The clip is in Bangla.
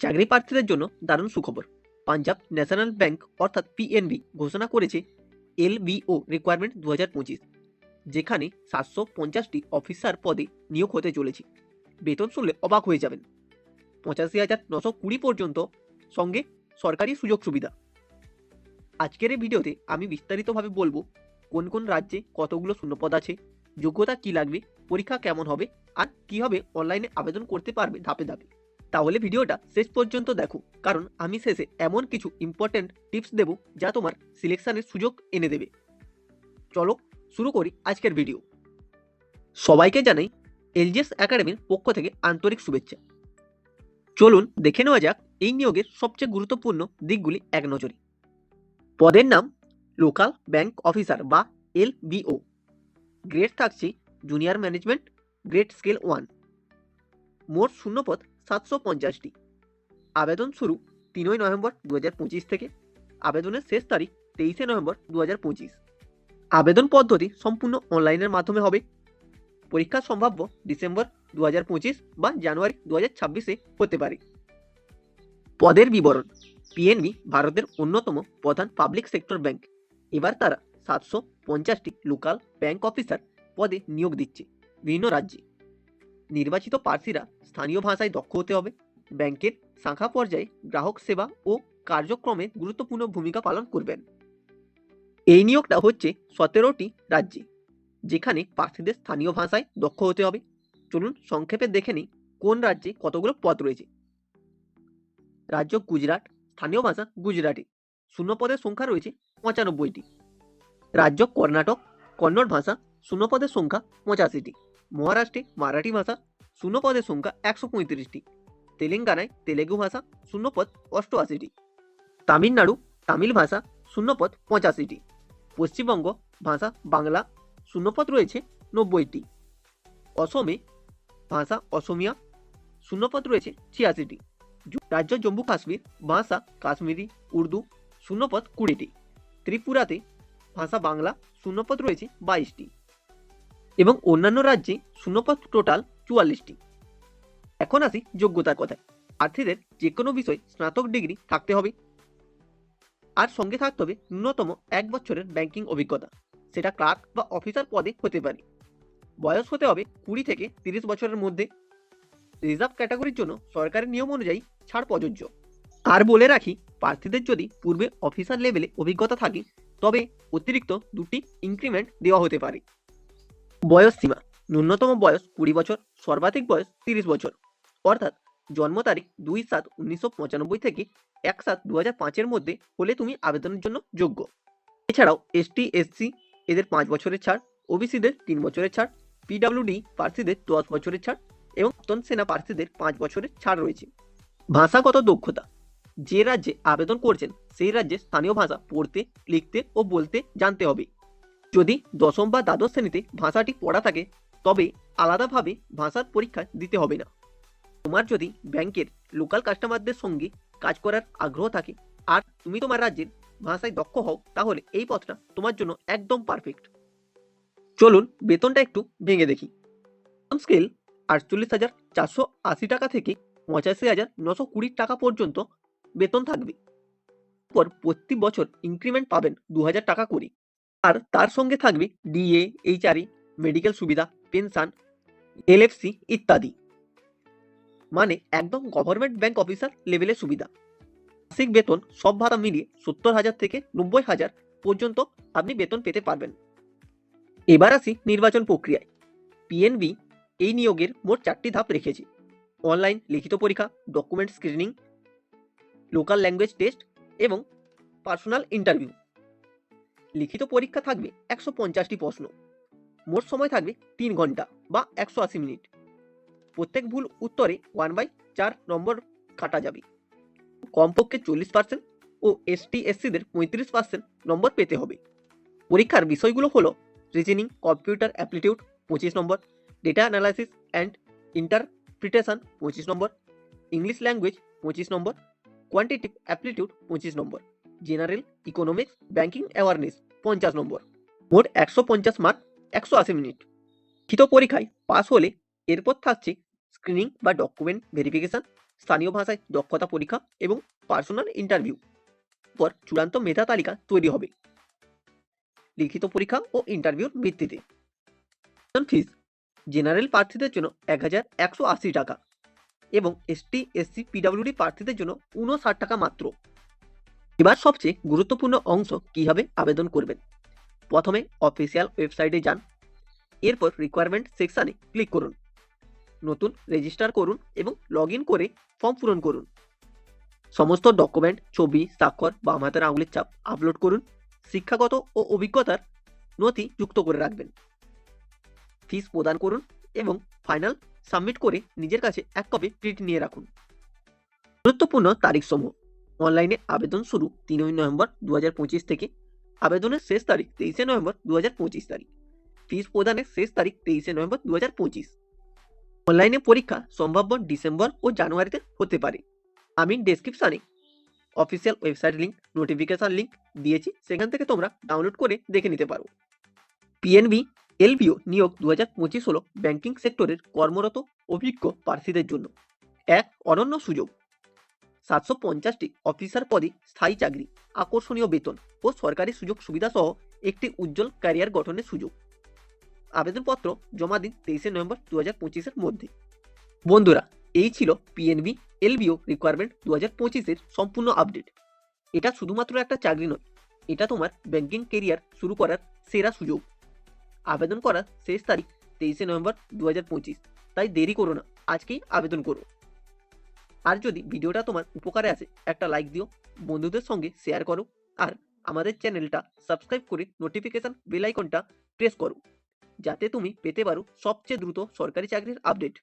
চাকরি প্রার্থীদের জন্য দারুণ সুখবর। পাঞ্জাব ন্যাশনাল ব্যাংক অর্থাৎ পিএনবি ঘোষণা করেছে এল এলবিও রিকোয়ারমেন্ট দু হাজার পঁচিশ, যেখানে সাতশো পঞ্চাশটি অফিসার পদে নিয়োগ হতে চলেছে। বেতন শুনলে অবাক হয়ে যাবেন। পঁচাশি হাজার নশো কুড়ি পর্যন্ত সঙ্গে সরকারি সুযোগ সুবিধা। আজকের এই ভিডিওতে আমি বিস্তারিতভাবে বলব কোন কোন রাজ্যে কতগুলো শূন্যপদ আছে, যোগ্যতা কি লাগবে, পরীক্ষা কেমন হবে, আর কীভাবে অনলাইনে আবেদন করতে পারবে ধাপে ধাপে। তাহলে ভিডিওটা শেষ পর্যন্ত দেখো। কারণ আমি শেষে এমন কিছু ইম্পর্ট্যান্ট টিপস দেব যা তোমার সিলেকশনের সুযোগ এনে দেবে। চলো শুরু করি আজকের ভিডিও সবাইকে জানাই এলজিএস একাডেমির পক্ষ থেকে আন্তরিক শুভেচ্ছা। চলুন দেখে নেওয়া যাক এই নিয়োগের সবচেয়ে গুরুত্বপূর্ণ দিকগুলি এক নজরে। পদের নাম লোকাল ব্যাংক অফিসার বা এলবিও গ্রেড থাকছে junior management grade scale one মোট শূন্যপদ সাতশো পঞ্চাশটি। আবেদন শুরু তিনই নভেম্বর দু হাজার পঁচিশ থেকে। আবেদনের শেষ তারিখ তেইশে নভেম্বর দু হাজার পঁচিশ। আবেদন পদ্ধতি সম্পূর্ণ অনলাইনের মাধ্যমে হবে। পরীক্ষা সম্ভাব্য ডিসেম্বর দু হাজার পঁচিশ বা জানুয়ারি দু হাজার ছাব্বিশে হতে পারে। পদের বিবরণ। পিএনবি ভারতের অন্যতম প্রধান পাবলিক সেক্টর ব্যাংক। এবার তারা সাতশো পঞ্চাশটি লোকাল ব্যাংক অফিসার পদে নিয়োগ দিচ্ছে। বিভিন্ন রাজ্যে। নির্বাচিত প্রার্থীরা স্থানীয় ভাষায় দক্ষ হতে হবে। ব্যাংকের শাখা পর্যায়ে গ্রাহক সেবা ও কার্যক্রমে গুরুত্বপূর্ণ ভূমিকা পালন করবেন। এই নিয়োগটা হচ্ছে সতেরোটি রাজ্যে, যেখানে প্রার্থীদের স্থানীয় ভাষায় দক্ষ হতে হবে। চলুন সংক্ষেপে দেখে নিই কোন রাজ্যে কতগুলো পদ রয়েছে। রাজ্য গুজরাট, স্থানীয় ভাষা গুজরাটি শূন্য পদের সংখ্যা রয়েছে পঁচানব্বইটি। রাজ্য কর্ণাটক, কন্নড় ভাষা শূন্য পদের সংখ্যা পঁচাশিটি। মহারাষ্ট্রে মারাঠি ভাষা শূন্য পদের সংখ্যা একশো পঁয়ত্রিশটি। তেলেঙ্গানায় তেলেগু ভাষা শূন্যপদ অষ্টআশিটি। তামিলনাড়ু তামিল ভাষা শূন্যপদ পঁচাশিটি। পশ্চিমবঙ্গ ভাষা বাংলা শূন্যপদ রয়েছে নব্বইটি। অসমে ভাষা অসমিয়া শূন্যপদ রয়েছে ছিয়াশিটি। রাজ্য জম্মু কাশ্মীর ভাষা কাশ্মীরি, উর্দু শূন্যপদ কুড়িটি। ত্রিপুরাতে ভাষা বাংলা শূন্যপদ রয়েছে বাইশটি। এবং অন্যান্য রাজ্যে শূন্যপদ টোটাল চুয়াল্লিশটি। এখন আসি যোগ্যতার কথায়। প্রার্থীদের যে কোনো বিষয়ে স্নাতক ডিগ্রি থাকতে হবে। আর সঙ্গে থাকতে হবে ন্যূনতম এক বছরের ব্যাংকিং অভিজ্ঞতা। সেটা ক্লার্ক বা অফিসার পদে হতে পারে। বয়স হতে হবে কুড়ি থেকে তিরিশ বছরের মধ্যে। রিজার্ভ ক্যাটাগরির জন্য সরকারের নিয়ম অনুযায়ী ছাড় প্রযোজ্য। আর বলে রাখি, প্রার্থীদের যদি পূর্বে অফিসার লেভেলে অভিজ্ঞতা থাকে, তবে অতিরিক্ত দুটি ইনক্রিমেন্ট দেওয়া হতে পারে। বয়স সীমা ন্যূনতম বয়স কুড়ি বছর, সর্বাধিক বয়স তিরিশ বছর। অর্থাৎ জন্ম তারিখ দুই সাত উনিশশো পঁচানব্বই থেকে এক সাত দু হাজার পাঁচের মধ্যে হলে তুমি আবেদনের জন্য যোগ্য। এছাড়াও এসটি এসসি এদের পাঁচ বছরের ছাড় ওবিসিদের তিন বছরের ছাড় পিডাব্লিউডি প্রার্থীদের দশ বছরের ছাড় এবং নতুন সেনা প্রার্থীদের পাঁচ বছরের ছাড় রয়েছে। ভাষাগত দক্ষতা। যে রাজ্যে আবেদন করছেন, সেই রাজ্যে স্থানীয় ভাষা পড়তে, লিখতে ও বলতে জানতে হবে। যদি দশম বা দ্বাদশ শ্রেণীতে ভাষাটি পড়া থাকে, তবে আলাদাভাবে ভাষার পরীক্ষা দিতে হবে না। তোমার যদি ব্যাংকের লোকাল কাস্টমারদের সঙ্গে কাজ করার আগ্রহ থাকে আর তুমি তোমার রাজ্যের ভাষায় দক্ষ হও, তাহলে এই পথটা তোমার জন্য একদম পারফেক্ট চলুন বেতনটা একটু ভেঙে দেখি। স্কেল আটচল্লিশ হাজার চারশো আশি টাকা থেকে পঁচাশি হাজার নশো কুড়ি টাকা পর্যন্ত বেতন থাকবে। পর প্রতি বছর ইনক্রিমেন্ট পাবেন দু হাজার টাকা করে। আর তার সঙ্গে থাকবে ডিএ এইচআরই মেডিকেল সুবিধা পেনশন এলএফসি ইত্যাদি। মানে একদম গভর্নমেন্ট ব্যাংক অফিসার লেভেলের সুবিধা। মাসিক বেতন সব ভাড়া মিলিয়ে সত্তর হাজার থেকে নব্বই হাজার পর্যন্ত আপনি বেতন পেতে পারবেন। এবার আসি নির্বাচন প্রক্রিয়ায়। পিএনবি এই নিয়োগের মোট চারটি ধাপ রেখেছে। অনলাইন লিখিত পরীক্ষা document screening local language test এবং পার্সোনাল ইন্টারভিউ লিখিত পরীক্ষা থাকবে একশো পঞ্চাশটি প্রশ্ন। মোট সময় থাকবে তিন ঘণ্টা বা একশো আশি মিনিট। প্রত্যেক ভুল উত্তরে ওয়ান বাই চার নম্বর কাটা যাবে। কমপক্ষে চল্লিশ পার্সেন্ট ও এসটি এসসিদের পঁয়ত্রিশ পার্সেন্ট নম্বর পেতে হবে। পরীক্ষার বিষয়গুলো হলো রিজনিং কম্পিউটার অ্যাপটিটিউড পঁচিশ number data analysis and interpretation পঁচিশ নম্বর ইংলিশ ল্যাঙ্গুয়েজ পঁচিশ নম্বর কোয়ান্টিটিভ অ্যাপটিটিউড পঁচিশ number general economics banking awareness পঞ্চাশ নম্বর। মোট একশো পঞ্চাশ মার্ক একশো আশি মিনিট লিখিত পরীক্ষায় পাস হলে এরপর থাকছে স্ক্রিনিং বা ডকুমেন্ট ভেরিফিকেশন স্থানীয় ভাষায় দক্ষতা পরীক্ষা এবং পার্সোনাল ইন্টারভিউ পর চূড়ান্ত মেধা তালিকা তৈরি হবে। লিখিত পরীক্ষা ও ইন্টারভিউর ভিত্তিতে। ফিস জেনারেল প্রার্থীদের জন্য এক হাজার একশো আশি টাকা এবং এসটি এসসি পিডাব্লিউডি প্রার্থীদের জন্য উনষাট টাকা মাত্র। এবার সবচেয়ে গুরুত্বপূর্ণ অংশ কীভাবে আবেদন করবেন? প্রথমে অফিসিয়াল ওয়েবসাইটে যান। এরপর রিকোয়ারমেন্ট সেকশানে ক্লিক করুন। নতুন রেজিস্টার করুন এবং লগ করে ফর্ম পূরণ করুন। সমস্ত ডকুমেন্ট ছবি, স্বাক্ষর বাম হাতের আঙুলের চাপ আপলোড করুন। শিক্ষাগত ও অভিজ্ঞতার নথি যুক্ত করে রাখবেন। ফিস প্রদান করুন এবং ফাইনাল সাবমিট করে নিজের কাছে এক কপি প্রিন্ট নিয়ে রাখুন। গুরুত্বপূর্ণ তারিখসমূহ। অনলাইনে আবেদন শুরু তিনই নভেম্বর দু হাজার পঁচিশ থেকে। আবেদনের শেষ তারিখ তেইশে নভেম্বর দু হাজার পঁচিশ তারিখ। ফিস প্রদানের শেষ তারিখ তেইশে নভেম্বর দু হাজার পঁচিশ। অনলাইনে পরীক্ষা সম্ভাব্য ডিসেম্বর ও জানুয়ারিতে হতে পারে। আমি ডেসক্রিপশানে official website link notification link দিয়েছি, সেখান থেকে তোমরা ডাউনলোড করে দেখে নিতে পারো। পিএনবি এলবিও নিয়োগ দু হাজার পঁচিশ হল ব্যাংকিং সেক্টরের কর্মরত, অভিজ্ঞ প্রার্থীদের জন্য। এক, অনন্য সুযোগ। সাতশো পঞ্চাশটি অফিসার পদে স্থায়ী চাকরি, আকর্ষণীয় বেতন ও সরকারি সুযোগ সুবিধা সহ একটি উজ্জ্বল ক্যারিয়ার গঠনের সুযোগ। আবেদনপত্র জমা দিন তেইশে নভেম্বর দু হাজার পঁচিশের মধ্যে। বন্ধুরা, এই ছিল পিএনবি এলবিও রিকোয়ারমেন্ট দু হাজার পঁচিশের সম্পূর্ণ আপডেট এটা শুধুমাত্র একটা চাকরি নয়, এটা তোমার ব্যাংকিং কেরিয়ার শুরু করার সেরা সুযোগ। আবেদন করার শেষ তারিখ তেইশে নভেম্বর দু হাজার পঁচিশ, তাই দেরি করো না, আজকেই আবেদন করো। আর যদি ভিডিওটা তোমার উপকারে আসে, একটা লাইক দিও, বন্ধুদের সঙ্গে শেয়ার করো, আর আমাদের চ্যানেলটা সাবস্ক্রাইব করে নোটিফিকেশান বেলাইকনটা প্রেস করো, যাতে তুমি পেতে পারো সবচেয়ে দ্রুত সরকারি চাকরির আপডেট